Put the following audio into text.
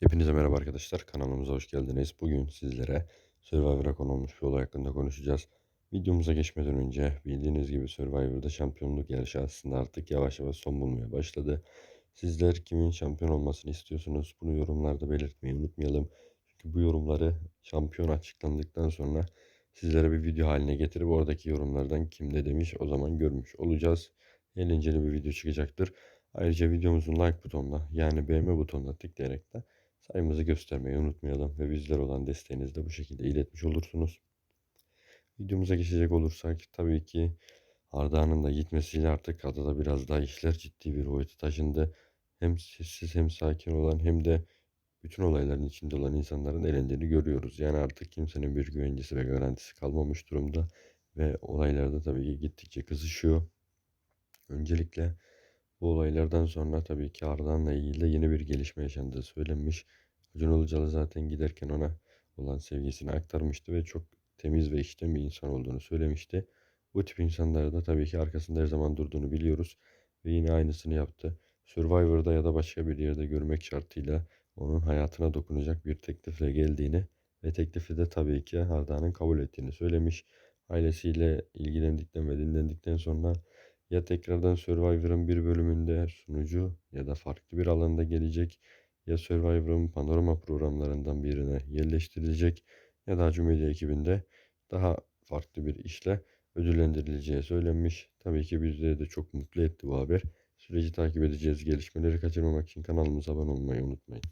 Hepinize merhaba arkadaşlar. Kanalımıza hoş geldiniz. Bugün sizlere Survivor'a konulmuş bir olay hakkında konuşacağız. Videomuza geçmeden önce bildiğiniz gibi Survivor'da şampiyonluk yarışı aslında artık yavaş yavaş son bulmaya başladı. Sizler kimin şampiyon olmasını istiyorsunuz? Bunu yorumlarda belirtmeyi unutmayalım. Çünkü bu yorumları şampiyon açıklandıktan sonra sizlere bir video haline getirip oradaki yorumlardan kim ne demiş o zaman görmüş olacağız. Eğlenceli bir video çıkacaktır. Ayrıca videomuzun like butonuna yani beğenme butonuna tıklayarak da sayımızı göstermeyi unutmayalım ve bizler olan desteğinizi de bu şekilde iletmiş olursunuz. Videomuza geçecek olursak tabii ki Arda'nın da gitmesiyle artık adada biraz daha işler ciddi bir boyuta taşındı. Hem sessiz hem sakin olan hem de bütün olayların içinde olan insanların elendiğini görüyoruz. Yani artık kimsenin bir güvencesi ve garantisi kalmamış durumda ve olaylarda tabii ki gittikçe kızışıyor. Öncelikle bu olaylardan sonra tabii ki Ardahan'la ilgili de yeni bir gelişme yaşandığı söylenmiş. Acun Ilıcalı zaten giderken ona olan sevgisini aktarmıştı ve çok temiz ve içten bir insan olduğunu söylemişti. Bu tip insanları da tabii ki arkasında her zaman durduğunu biliyoruz ve yine aynısını yaptı. Survivor'da ya da başka bir yerde görmek şartıyla onun hayatına dokunacak bir teklifle geldiğini ve teklifi de tabii ki Arda'nın kabul ettiğini söylemiş. Ailesiyle ilgilendikten ve dinlendikten sonra ya tekrardan Survivor'ın bir bölümünde sunucu ya da farklı bir alanda gelecek ya Survivor'ın panorama programlarından birine yerleştirilecek ya da Acun Medya ekibinde daha farklı bir işle ödüllendirileceği söylenmiş. Tabii ki bizleri de çok mutlu etti bu haber. Süreci takip edeceğiz. Gelişmeleri kaçırmamak için kanalımıza abone olmayı unutmayın.